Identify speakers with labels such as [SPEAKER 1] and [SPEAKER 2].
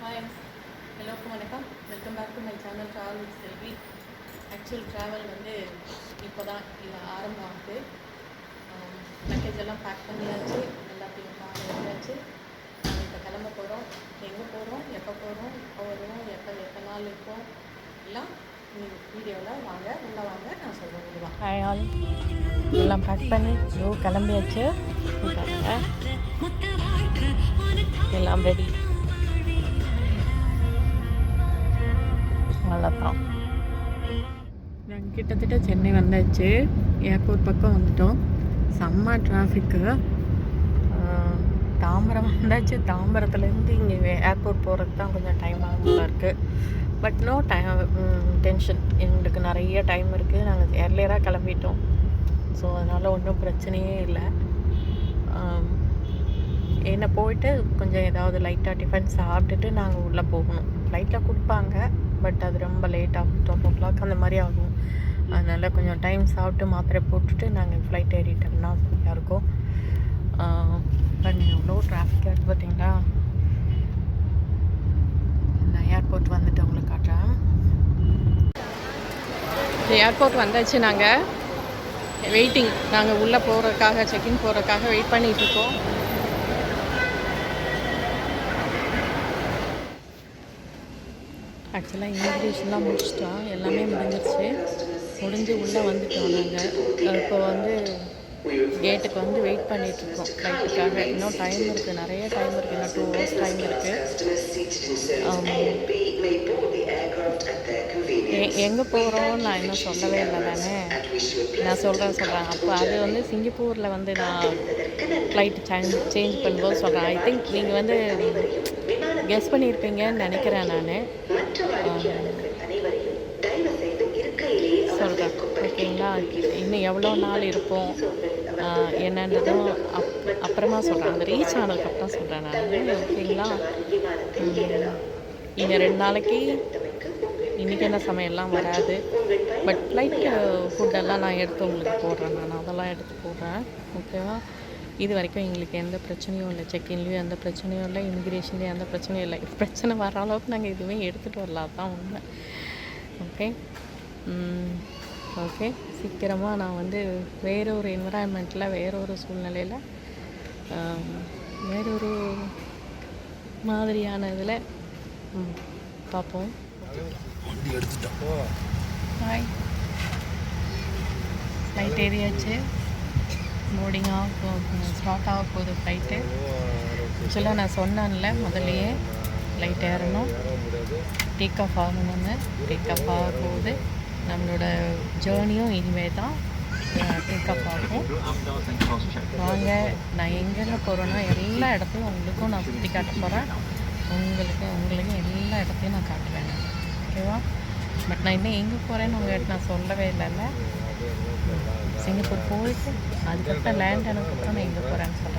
[SPEAKER 1] Hi எல்லோருக்கும் வணக்கம் welcome back to my channel travel with Selvi actual travel வந்து இப்போ தான் இல்லை ஆரம்பம் ஆகுது. Um, பேக்கேஜ் எல்லாம் பேக் பண்ணியாச்சு. எல்லாத்தையும் பண்ணியாச்சு நாங்கள் இப்போ கிளம்ப போகிறோம் எங்கே போகிறோம் எப்போ போகிறோம் எப்போ வருவோம்? எப்போ எத்தனை நாள் இருப்போம் எல்லாம் வீடியோவில் வாங்க உள்ளே வாங்க நான் சொல்கிறேன் ஹாய் ஆல் எல்லாம் பேக் பண்ணி யோ கிளம்பியாச்சு. எல்லாம் ரெடி கிட்டத்தட்ட சென்னை வந்தாச்சு. ஏர்போர்ட் பக்கம் வந்துட்டோம். செம்ம டிராஃபிக்கு தாம்பரம் வந்தாச்சு. தாம்பரத்துலேருந்து இங்கே ஏர்போர்ட் போகிறதுக்கு தான் கொஞ்சம் டைம் ஆகும் இருக்குது பட் நோ டைம் டென்ஷன் எங்களுக்கு நிறைய டைம் இருக்குது நாங்கள் ஏர்லியராக கிளம்பிட்டோம். ஸோ அதனால் ஒன்றும் பிரச்சனையே இல்லை. என்ன போயிட்டு கொஞ்சம் ஏதாவது லைட்டாக டிஃபன் சாப்பிட்டுட்டு நாங்கள் உள்ளே போகணும். ஃப்ளைட்டில் கொடுப்பாங்க. பட் அது ரொம்ப லேட் ஆகும். டுவெல் ஓ கிளாக் அந்த மாதிரி ஆகும். அதனால் கொஞ்சம் டைம் சாப்பிட்டு மாத்திரை போட்டுட்டு நாங்கள் ஃப்ளைட் ஏறிட்டோம்னா சரியாக இருக்கும். பாருங்க எவ்வளோ டிராஃபிக்காக இருக்குது பார்த்தீங்களா நான் ஏர்போர்ட் வந்துட்டு உங்களுக்கு காட்டுறேன். ஏர்போர்ட் வந்தாச்சு நாங்கள் வெயிட்டிங் நாங்கள் உள்ளே போகிறதுக்காக செக்இன் போகிறதுக்காக வெயிட் பண்ணிகிட்ருக்கோம் ஆக்சுவலாக இமிக்ரேஷன்லாம் முடிச்சிட்டோம். எல்லாமே முடிஞ்சிருச்சு. முடிஞ்சு உள்ளே வந்துட்டோம் நாங்கள். இப்போ வந்து கேட்டுக்கு வந்து வெயிட் பண்ணிகிட்ருக்கோம் ஃப்ளைட்டுக்காக இன்னும் டைம் இருக்குது நிறைய டைம் இருக்குது இன்னும் டூ ஹவர்ஸ் டைம் இருக்குது எங்கே போகிறோம் நான் இன்னும் சொல்லவே இல்லை தானே நான் சொல்கிறேன் சொல்கிறேன் அப்போ அது வந்து சிங்கப்பூரில் வந்து நான் ஃப்ளைட்டு சேஞ்ச் சேஞ்ச் பண்ணும்போது சொல்கிறேன் ஐ திங்க் நீங்கள் வந்து கெஸ் பண்ணியிருப்பீங்கன்னு நினைக்கிறேன் நான். சொல்கிறேன் ஓகேங்களா? இன்னும் எவ்வளோ நாள் இருப்போம் என்னன்றதும் அப் அப்புறமா சொல்கிறேன் அந்த ரீச் ஆனதுக்கு அப்புறம் சொல்கிறேன் நான். ஓகேங்களா? இங்கே ரெண்டு நாளைக்கு இன்றைக்கி என்ன சமையல்லாம் வராது. பட் லைக் ஃபுட்டெல்லாம் நான் எடுத்து உங்களுக்கு போடுறேன் நான். அதெல்லாம் எடுத்து போடுறேன். ஓகேவா? இது வரைக்கும் எங்களுக்கு எந்த பிரச்சனையும் இல்லை. செக்இன்லேயும் எந்த பிரச்சனையும் இல்லை. இமிக்ரேஷன்லேயும் எந்த பிரச்சனையும் இல்லை. பிரச்சனை வர அளவுக்கு நாங்கள் எதுவுமே எடுத்துகிட்டு வரலாம் தான் உண்மை. ஓகே? ஓகே. சீக்கிரமாக நான் வந்து வேற ஒரு என்விரான்மெண்ட்டில் வேற ஒரு சூழ்நிலையில் வேறொரு மாதிரியான இதில் பார்ப்போம் ஹாய் ஃப்ளைட் ஏறியாச்சு. போர்டிங் ஆக ஸ்டார்ட் ஆக போகுது ஃப்ளைட்டு ஆக்சுவலாக நான் சொன்னேன்ல முதல்லையே ஃப்ளைட் ஏறணும். டேக் ஆஃப் ஆகணும்னு டேக் ஆஃப் ஆக போகுது. நம்மளோட ஜேர்னியும் இனிமேல் தான் பிக்கப் ஆகும். வாங்க நான் எங்கெல்லாம் போகிறேன்னா எல்லா இடத்தையும் உங்களுக்கும் நான் சுற்றி காட்ட போகிறேன் உங்களுக்கு உங்களுக்கு எல்லா இடத்தையும் நான் காட்டுவேன். ஓகேவா பட் நான் இன்னும் எங்கே போகிறேன்னு உங்கள்கிட்ட நான் சொல்லவே இல்லைல்ல. சிங்கப்பூர் போயிட்டு அதுக்கப்புறம் லேண்ட் ஆனதுக்கப்புறம் நான் எங்கே போகிறேன்னு சொல்கிறேன்